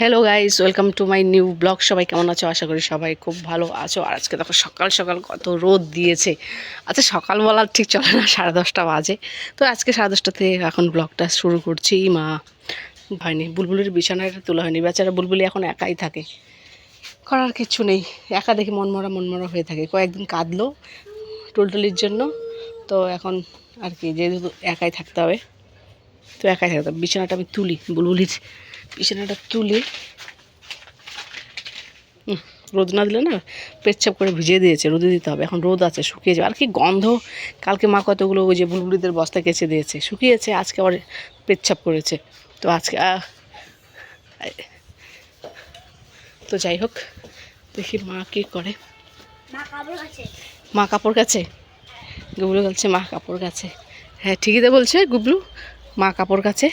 Hello guys welcome to my new blog সবাই কেমন আছো? আশা করি সবাই খুব ভালো আছো। আর আজকে দেখো, সকাল সকাল কত রোদ দিয়েছে। আচ্ছা সকাল বলার ঠিক চলে না, সাড়ে দশটা বাজে। তো আজকে সাড়ে দশটা থেকে এখন ব্লগটা শুরু করছি। মা, হয়নি, বুলবুলের বিছানাটা তোলা হয়নি। বেচারা বুলবুলি এখন একাই থাকে। করার কিচ্ছু নেই। একা দেখে মনমরা মনমরা হয়ে থাকে। কয়েকদিন কাঁদলো টুলটুলির জন্য। তো এখন আর কি, যেহেতু একাই থাকতে হবে, তো একাই থাকতে হবে। বিছানাটা আমি তুলি বুলবুলির। বিছানাটা তুলি রোদ না দিলে না পেচ্ছাপ করে ভিজিয়ে দিয়েছে রোদে দিতে হবে। এখন রোদ আছে শুকিয়ে যাবে। আর কি গন্ধ কালকে মা কতগুলো ওই যে বুলবুলিদের বস্তা কেচে দিয়েছে শুকিয়েছে আজকে আবার পেচ্ছাপ করেছে। তো আজকে তো যাই হোক দেখি মা কী করে। মা কাপড় কাছে? গুবলু বলছে মা কাপড় কাছে। হ্যাঁ ঠিকই তো বলছে গুবলু। মা কাপড় কাছে?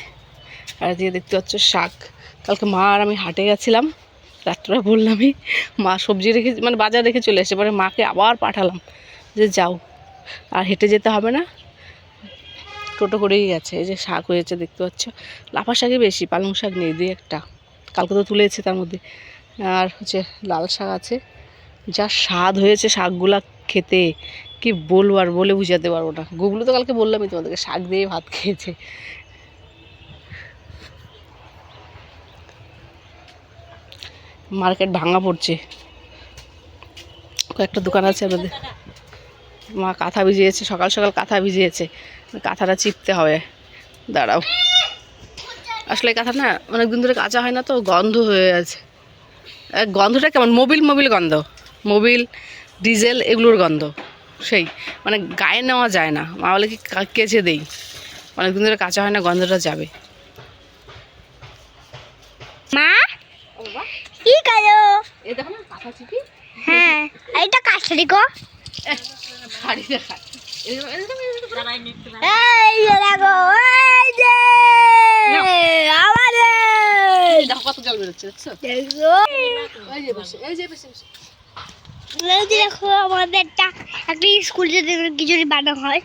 আর দিয়ে দেখতে পাচ্ছ শাক। কালকে মা আর আমি হাটে গেছিলাম। রাত্রে বললামই, মা সবজি রেখে মানে বাজার রেখে চলে এসে পরে মাকে আবার পাঠালাম যে যাও। আর হেঁটে যেতে হবে না। টোটো করেই গেছে। এই যে শাক হয়েছে, দেখতে পাচ্ছ। লাফা শাকই বেশি, পালং শাক নেই, দুই একটা। কালকে তো তুলেছে তার মধ্যে। আর হচ্ছে লাল শাক আছে। যা স্বাদ হয়েছে শাকগুলা খেতে। কি বলব আর বলে বুঝাতে পারব না। গুগলো তো কালকে বললামই তোমাদেরকে, শাক দিয়ে ভাত খেয়েছে। মার্কেট ভাঙা পড়ছে। কয়েকটা দোকান আছে আমাদের। মা কাঁথা ভিজিয়েছে, সকাল সকাল কাঁথা ভিজিয়েছে। কাঁথাটা চিপতে হবে। দাঁড়াও। আসলে কাঁথা না অনেকদিন ধরে কাঁচা হয় না তো, গন্ধ হয়ে আছে। গন্ধটা কেমন? মোবিল মোবিল গন্ধ। মোবিল, ডিজেল এগুলোর গন্ধ। সেই মানে গায়ে নেওয়া যায় না। মা বলে কা- কেচে দেই। অনেকদিন ধরে কাঁচা হয় না, গন্ধটা যাবে। মা? কি কালো? এ দেখো না কাঁথা চিপি হ্যাঁ এইটা গো। শাড়ি দেখা। এই দেখো এই যে আমাদের! দেখো কত জল বেরোচ্ছে দেখছ? এই যে বসে এই যে বসে বসে। এই যে দেখো আমাদের একটা একটা স্কুল যদি কিছু বানানো হয়।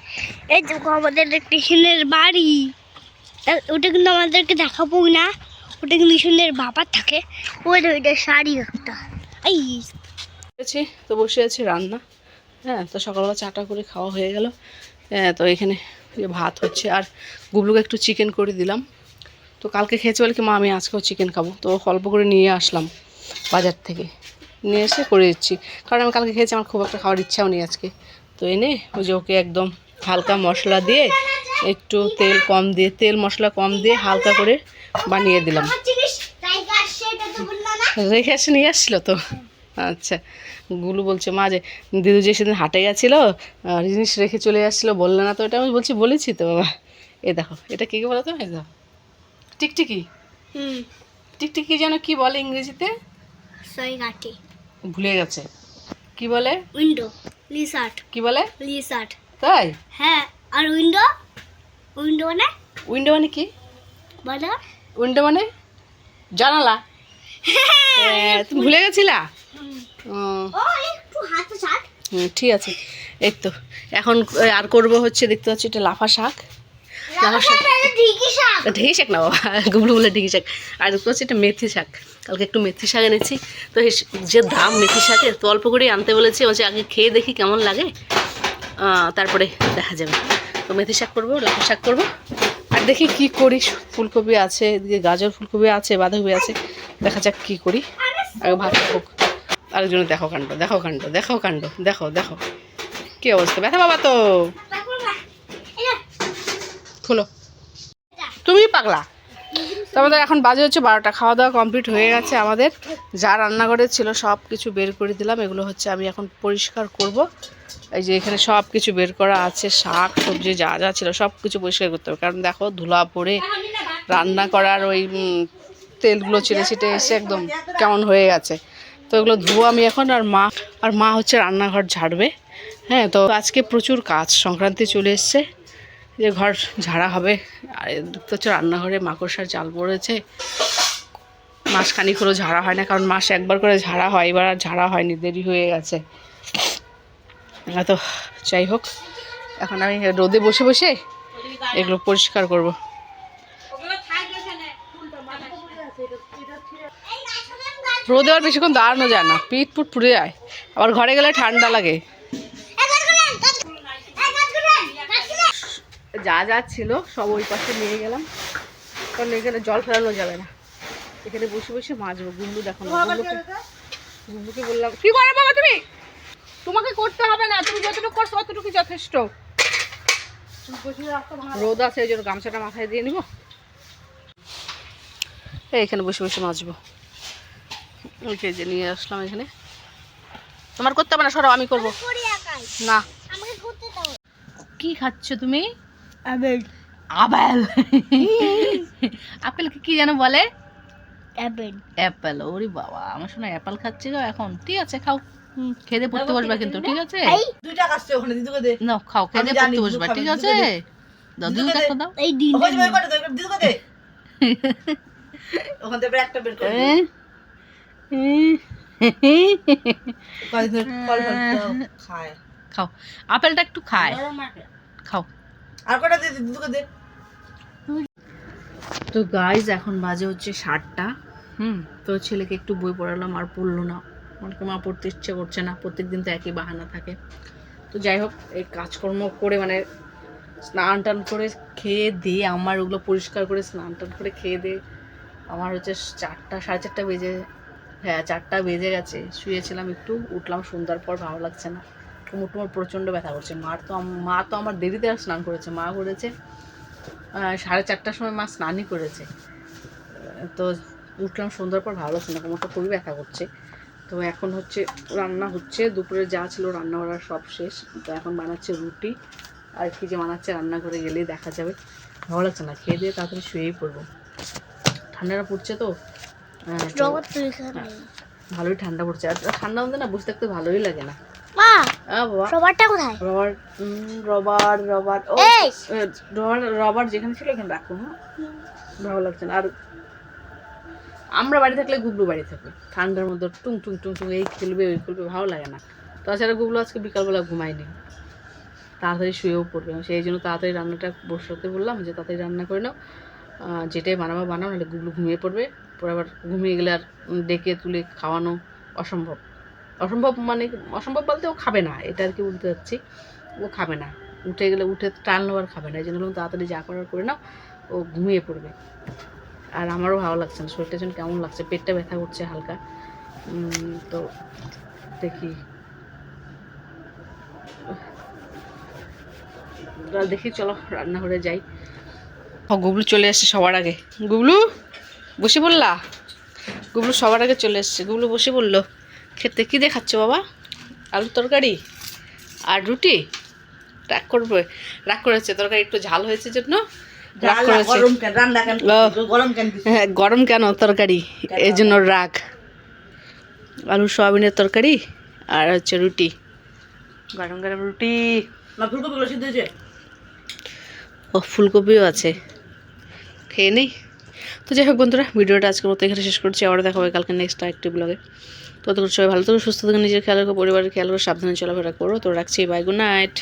এই দেখো আমাদের কৃষ্ণের বাড়ি। ওটা কিন্তু আমাদেরকে দেখাবো না। ওটা কিন্তু কৃষ্ণের বাবার থাকে। ওই ওইটা শাড়ি একটা। এই। আছি তো বসে আছি রান্না। হ্যাঁ তো সকালবেলা চাটা করে খাওয়া হয়ে গেল। হ্যাঁ তো এখানে ভাত হচ্ছে আর গুবলুকে একটু চিকেন করে দিলাম। তো কালকে খেয়েছে বলে কি মা আমি আজকেও চিকেন খাব। তো অল্প করে নিয়ে আসলাম বাজার থেকে। নিয়ে এসে করে দিচ্ছি। কারণ আমি কালকে খেয়েছি আমার খুব একটা খাওয়ার ইচ্ছাও নেই আজকে। তো এনে ওই যে ওকে একদম হালকা মশলা দিয়ে একটু তেল কম দিয়ে তেল মশলা কম দিয়ে হালকা করে বানিয়ে দিলাম। রেখে এসে নিয়ে আসছিল তো। আচ্ছা গুলু বলছে মা যে দিদু যে সেদিন হাটে গেছিল আর জিনিস রেখে চলে আসছিল বললে না তো এটা? আমি বলছি বলেছি তো বাবা। এ দেখো এটা কী বলো তো? এই দেখো। টিকটিকি? হুম। টিকটিকি যেন কি বলে ইংরেজিতে? ভুলে গেছে। কি বলে? উইন্ডো লিসার্ট কি বলে? লিসার্ট তাই? হ্যাঁ আর উইন্ডো? উইন্ডো মানে? উইন্ডো মানে কি? বলো। উইন্ডো মানে? জানালা। হ্যাঁ, তুমি ভুলে গেছিলা? ঠিক আছে। এই তো এখন আর করব হচ্ছে দেখতে পাচ্ছি এটা লাফা শাক। লাফা শাক ঠিকই শাক। ঢেঁকি শাক না বাবা গুবলু বলে ঢেঁকি শাক। আর দেখতে পাচ্ছি এটা মেথি শাক। কালকে একটু মেথি শাক এনেছি। তো যে দাম মেথি শাকের তো অল্প করেই আনতে বলেছি। বলছি আগে খেয়ে দেখি কেমন লাগে। তারপরে দেখা যাবে। তো মেথি শাক করব লাফা শাক করব। আর দেখি কি করি ফুলকপি আছে এদিকে গাজর ফুলকপি আছে বাঁধাকপি আছে দেখা যাক কি করি। আগে ভাত হোক আরেকজনের দেখো কাণ্ড দেখো কাণ্ড দেখো কাণ্ড দেখো দেখো। কি অবস্থা ব্যথা বাবা তো? খোলো। তুমি পাগলা? তো আমাদের এখন বাজে হচ্ছে বারোটা খাওয়া দাওয়া কমপ্লিট হয়ে গেছে আমাদের। যা রান্নাঘরে ছিল সব কিছু বের করে দিলাম, এগুলো হচ্ছে আমি এখন পরিষ্কার করব। এই যে এখানে সব কিছু বের করা আছে, শাক, সবজি যা যা ছিল সব কিছু পরিষ্কার করতে হবে। কারণ দেখো, ধুলা পড়ে, রান্না করার ওই তেলগুলো ছিটে ছিটে এসে একদম কেমন হয়ে গেছে। তো এগুলো ধুবো আমি এখন, আর মা আর মা হচ্ছে রান্নাঘর ঝাড়বে। হ্যাঁ তো আজকে প্রচুর কাজ, সংক্রান্তি চলে এসছে। যে ঘর ঝাড়া হবে, আর দেখতে হচ্ছে রান্নাঘরে মাকড়সার জাল পড়েছে। মাসখানিক হলো ঝাড়া হয় না, কারণ মাস একবার করে ঝাড়া হয়, এবার আর ঝাড়া হয়নি, দেরি হয়ে গেছে। তো যাই হোক, এখন আমি রোদে বসে বসে এগুলো পরিষ্কার করব। রোদে আর বেশিক্ষণ দাঁড়ানো যায় না পিঠ পুট পুড়ে যায়। আবার ঘরে গেলে ঠান্ডা লাগে। যা যা ছিল সব ওই পাশে নিয়ে গেলাম। কারণ এখানে জল ফেলানো যাবে না। এখানে বসে বসে মাছবো গুন্ডু দেখো গুন্ডুকে বললাম কি করে বাবা তুমি? তোমাকে করতে হবে না। তুমি যতটুকু করছ অতটুকু যথেষ্ট। রোদ আছে ওই জন্য গামছাটা মাথায় দিয়ে নিব। এখানে বসে বসে মাছবো যে নিয়ে আসলাম এখানে। তোমার করতে হবে না সরো আমি করব। না। কি খাচ্ছ তুমি? আবেল। আপেল আপেলকে কি যেন বলে? আবেল অ্যাপেল ওরে বাবা আমার শোনা অ্যাপেল খাচ্ছে গো এখন। ঠিক আছে খাও। দিয়ে পড়তে বসবা কিন্তু ঠিক আছে? দুইটা কাটছে ওখানে দিদুকে দে। না খাও জানি, পড়তে বসবা ঠিক আছে? দাও একটা দাও। এই দিন ওই কটা দিদুকে দে। ওখান থেকে একটা বের করে খাও। আপেলটা একটু খায়। খাও। কটা দে দিদুকে দে। তো গাইজ এখন বাজে হচ্ছে ষাটটা হুম, তো ছেলেকে একটু বই পড়ালাম, আর পড়ল না। অনেকে মা পড়তে ইচ্ছে করছে না প্রত্যেক দিন তো একই বাহানা থাকে। তো যাই হোক, এই কাজকর্ম করে মানে স্নান টান করে খেয়ে দিয়ে, আমার ওগুলো পরিষ্কার করে স্নান টান করে খেয়ে দিয়ে, আমার হচ্ছে চারটা, সাড়ে চারটা বেজে হ্যাঁ চারটা বেজে গেছে। শুয়েছিলাম একটু, উঠলাম, সন্ধ্যার পর ভালো লাগছে না। কোমর টোমর প্রচণ্ড ব্যথা করছে। মার তো মা তো আমার দেরিতে আর স্নান করেছে। মা করেছে সাড়ে চারটার সময় মা স্নানই করেছে। তো উঠলাম সন্ধ্যার পর ভালো লাগছে না। কোমরটা খুবই ব্যথা করছে। তো এখন হচ্ছে রান্না হচ্ছে। দুপুরে যা ছিল রান্না করার সব শেষ। তো এখন বানাচ্ছে রুটি। আর কি যে বানাচ্ছে রান্না করে গেলেই দেখা যাবে। ভালো লাগছে না। খেয়ে দিয়ে তাড়াতাড়ি শুয়েই পড়ব। ঠান্ডাটা পড়ছে তো? তো এখানে ভালোই ঠান্ডা পড়ছে। আর ঠান্ডা মধ্যে না বসে থাকতে ভালোই লাগে না। মা রবারটা কোথায়? রবার রবার রবার ও রবার রবার যেখানে ছিল এখানে রাখুন হ্যাঁ? ভালো লাগছে না। আর আমরা বাড়ি থাকলে গুবলু বাড়ি থাকবে ঠান্ডার মধ্যে টুং টুং টুং টুং এই খেলবে ওই খেলবে ভালো লাগে না। তাছাড়া গুবলু আজকে বিকালবেলা ঘুমায়নি। তাড়াতাড়ি শুয়েও পড়বে। সেই জন্য তাড়াতাড়ি রান্নাটা বসাতে বললাম যে তাড়াতাড়ি রান্না করে নাও। যেটাই বানাবো বানাও নাহলে গুবলু ঘুমিয়ে পড়বে। পরে আবার ঘুমিয়ে গেলে আর ডেকে তুলে খাওয়ানো অসম্ভব। অসম্ভব মানে অসম্ভব বলতে ও খাবে না, এটা আর কি বলতে যাচ্ছি ও খাবে না, উঠে গেলে উঠে টানলো আর খাবে না, এই জন্য তাড়াতাড়ি যা করার করে নাও, ও ঘুমিয়ে পড়বে। আর আমারও ভালো লাগছে না, শরীরটা যেন কেমন লাগছে, পেটটা ব্যথা করছে হালকা। তো দেখি। দেখি চলো রান্নাঘরে যাই। ও, গুবলু চলে এসছে সবার আগে। গুবলু, বসে পড়লা? গুবলু সবার আগে চলে এসছে। গুবলু বসে পড়ল। খেতে কি দেখাচ্ছ বাবা? আলুর তরকারি? আর রুটি? রাগ করবে রাগ করেছে তরকারি একটু ঝাল হয়েছে জন্য গরম কেন? হ্যাঁ গরম কেন তরকারি? এই জন্য রাগ। আলু সয়াবিনের তরকারি আর হচ্ছে রুটি। গরম গরম রুটি। ও ফুলকপিও আছে। খেয়ে নেই। তো যাই হোক বন্ধুরা ভিডিওটা আজকের মতো এখানে শেষ করছি। আবার দেখা হবে কালকে নেক্সট আরেকটি ব্লগে ততক্ষণ সবাই ভালো থাকো, সুস্থ থাকো, নিজের খেয়াল রাখো, পরিবারের খেয়াল রাখো, সাবধানে চলাফেরা করো। তো রাখছি বাই গুড নাইট